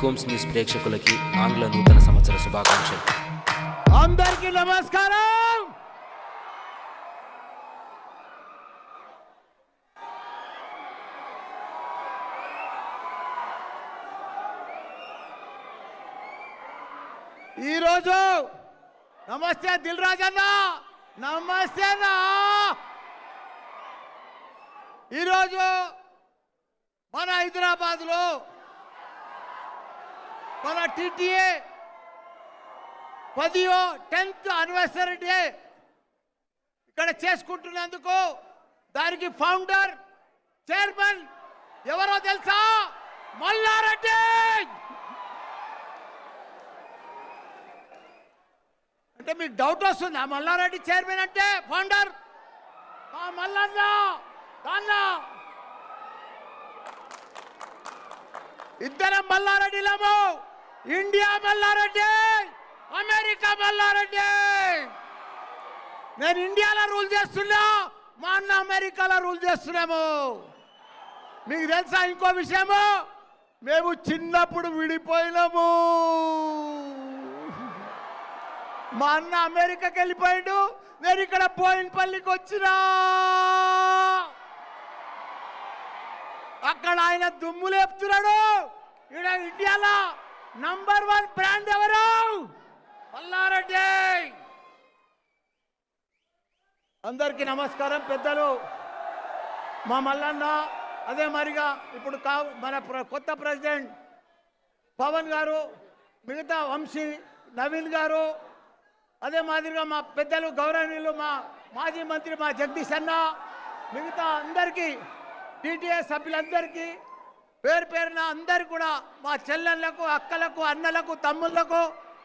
టెలికామ్స్ news ప్రేక్షకులకి ఆంగ్ల నూతన సంవత్సర శుభాకాంక్షలు. అందరికీ నమస్కారం! ఈరోజు నమస్తే దిల్ రాజు అన్న నమస్తే అన్న ఈరోజు మన హైదరాబాద్లో మన టీటీఏ పదియో టెన్త్ అనివర్సరీ డే ఇక్కడ చేసుకుంటున్నందుకు దానికి ఫౌండర్ చైర్మన్ ఎవరో తెలుసా? మల్లారెడ్డి! అంటే మీకు డౌట్ వస్తుంది? ఆ మల్లారెడ్డి చైర్మన్ అంటే ఫౌండర్ మా మల్లన్న! దాన్న ఇద్దరం మల్లారెడ్డిలము! ఇండియా బల్లారెడ్డి! అమెరికా బల్లారెడ్డి! నేను ఇండియాలో రూల్ చేస్తున్నా మా అన్న అమెరికాలో రూల్ చేస్తున్నాము. మీకు తెలుసా ఇంకో విషయము? మేము చిన్నప్పుడు విడిపోయినాము. మా అన్న అమెరికాకి వెళ్ళిపోయాడు నేను ఇక్కడ పోయినపల్లికి వచ్చినా. అక్కడ ఆయన దుమ్ము లేపుతున్నాడు ఇక్కడ ఇండియాలో నంబర్ వన్ బ్రాండ్ ఎవరు? మల్లారెడ్డి అందరికీ నమస్కారం పెద్దలు. మా మల్లన్న అదే మరిగా ఇప్పుడు కా మన కొత్త ప్రెసిడెంట్ పవన్ గారు మిగతా వంశీ నవీన్ గారు అదే మాదిరిగా మా పెద్దలు గౌరవనీయులు మా మాజీ మంత్రి మా జగదీష్ అన్న మిగతా అందరికీ టీటీఏ సభ్యులందరికీ పేరు పేరున అందరు కూడా మా చెల్లెళ్ళకు అక్కలకు అన్నలకు తమ్ముళ్ళకు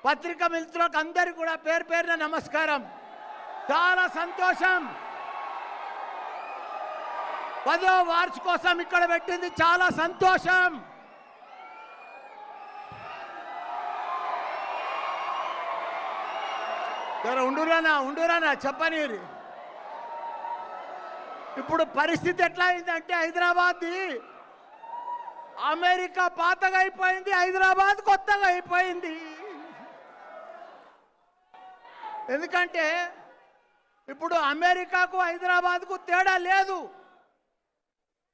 పత్రిక మిత్రులకు అందరు కూడా పేరు పేరున నమస్కారం. చాలా సంతోషం. పదో వార్షికోసం ఇక్కడ పెట్టింది చాలా సంతోషం. ఉండురానా ఉండురానా చెప్పని ఇప్పుడు పరిస్థితి ఎట్లా అయిందంటే హైదరాబాద్ది అమెరికా పాతగా అయిపోయింది హైదరాబాద్ కొత్తగా అయిపోయింది. ఎందుకంటే ఇప్పుడు అమెరికాకు హైదరాబాద్కు తేడా లేదు.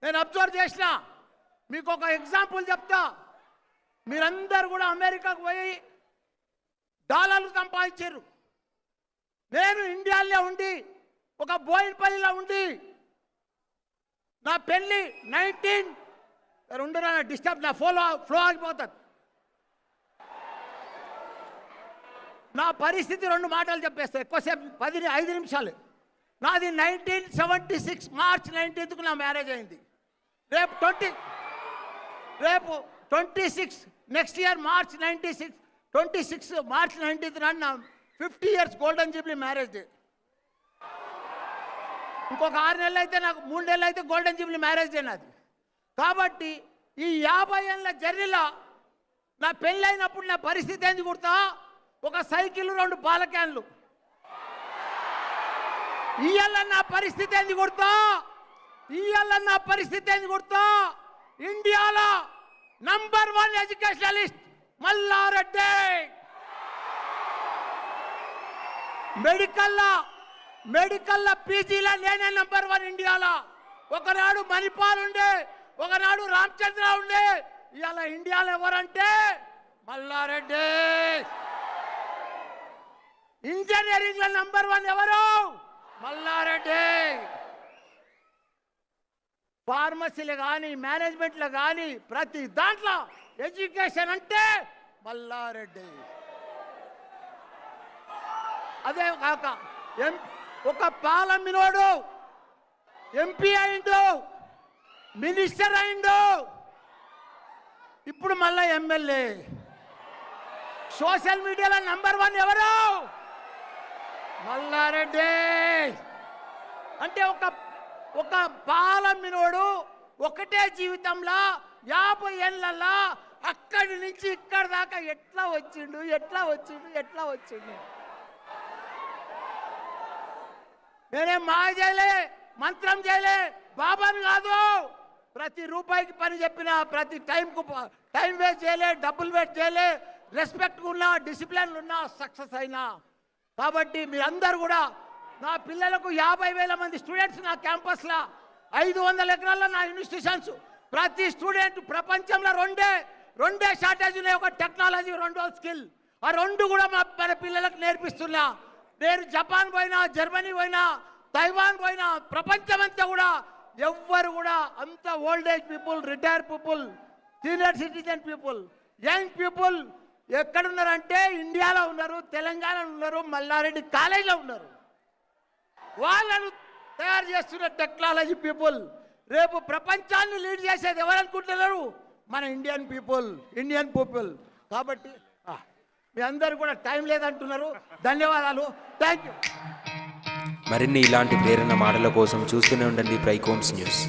నేను అబ్జర్వ్ చేసిన మీకు ఒక ఎగ్జాంపుల్ చెప్తా. మీరందరూ కూడా అమెరికాకు పోయి డాలర్లు సంపాదించారు. నేను ఇండియాలో ఉండి ఒక బోయిన్పల్లిలో ఉండి నా పెళ్ళి నైన్టీన్ ఉండరా డిస్టర్బ్ నా ఫోలో ఫ్లో ఆగిపోతుంది నా పరిస్థితి రెండు మాటలు చెప్పేస్తాయి ఎక్కువసేపు పది ఐదు నిమిషాలు. నాది నైన్టీన్ సెవెంటీ సిక్స్ మార్చ్ నైన్టీన్త్కు నా మ్యారేజ్ అయింది. రేపు ట్వంటీ రేపు twenty six next year March ninety six twenty six March nineteenth నాడు నా fifty years golden jubilee marriage day ఇంకొక ఆరు నెలలు అయితే నాకు మూడు నెలలు అయితే గోల్డెన్ జూబ్లీ మ్యారేజ్ డే నాది. కాబట్టి ఈ యాభై ఏళ్ళ జర్నీలో నా పెళ్ళైనప్పుడు నా పరిస్థితి ఏంది కుడతా ఒక సైకిల్ రెండు పాల క్యాన్లు. ఇయ్యాల నా పరిస్థితి ఏంది కుడతా ఇయ్యాల నా పరిస్థితి ఏంది కుడతా ఇండియాలో నంబర్ వన్ ఎడ్యుకేషనలిస్ట్ మల్లారెడ్డి. మెడికల్లా మెడికల్లా పీజీలో నేనే నంబర్ వన్ ఇండియాలో. ఒకనాడు మణిపాల్ ఉండే ఒకనాడు రామచంద్ర ఉండే ఇవాళ ఇండియాలో ఎవరంటే మల్లారెడ్డి. ఇంజనీరింగ్లో నంబర్ వన్ ఎవరు? మల్లారెడ్డి. ఫార్మసీలు కానీ మేనేజ్మెంట్లో కానీ ప్రతి దాంట్లో ఎడ్యుకేషన్ అంటే మల్లారెడ్డి. అదే కాక ఎం ఒక పాలమ్మినోడు ఎంపీ అయిండు మినిస్టర్ అయిండు. ఇప్పుడు మళ్ళా MLA. Social media number one ఎవరు? మల్లారెడ్డి. అంటే ఒక ఒక పాలమ్మినోడు ఒకటే జీవితంలో యాభై ఏళ్ళల్లో అక్కడి నుంచి ఇక్కడి దాకా ఎట్లా వచ్చిండు ఎట్లా వచ్చిండు ఎట్లా వచ్చిండు? నేనే మాయ చేయలే మంత్రం చేయలే బాబాని కాదు. ప్రతి రూపాయికి పని చెప్పిన ప్రతి టైంకు టైం వేస్ట్ చేయలే డబ్బులు వేస్ట్ చేయలే రెస్పెక్ట్ ఉన్నా డిసిప్లిన్ ఉన్నా సక్సెస్ అయినా. కాబట్టి మీరందరూ కూడా నా పిల్లలకు యాభై వేల మంది స్టూడెంట్స్ నా క్యాంపస్లో ఐదు వందల ఎకరాల్లో నా ఇన్స్టిట్యూషన్స్ ప్రతి స్టూడెంట్ ప్రపంచంలో రెండే రెండే షార్టేజ్ ఉన్నాయి. ఒక టెక్నాలజీ రెండో స్కిల్ ఆ రెండు కూడా మా మన పిల్లలకు నేర్పిస్తున్నా. నేను జపాన్ పోయినా జర్మనీ పోయినా తైవాన్ పోయినా ప్రపంచమంతా కూడా ఎవ్వరు కూడా అంత old age people retire people senior citizen people young people ఎక్కడున్నారంటే ఇండియాలో ఉన్నారు తెలంగాణలో ఉన్నారు మల్లారెడ్డి కాలేజీలో ఉన్నారు. వాళ్ళను తయారు చేస్తున్న టెక్నాలజీ పీపుల్ రేపు ప్రపంచాన్ని లీడ్ చేసేది ఎవరనుకుంటున్నారు మన ఇండియన్ పీపుల్ ఇండియన్ పీపుల్ కాబట్టి మీ అందరు కూడా టైం లేదంటున్నారు. ధన్యవాదాలు. థ్యాంక్ యూ మరిన్ని ఇలాంటి ప్రేరణ మాటల కోసం చూస్తూనే ఉండండి ప్రైకోమ్స్ న్యూస్.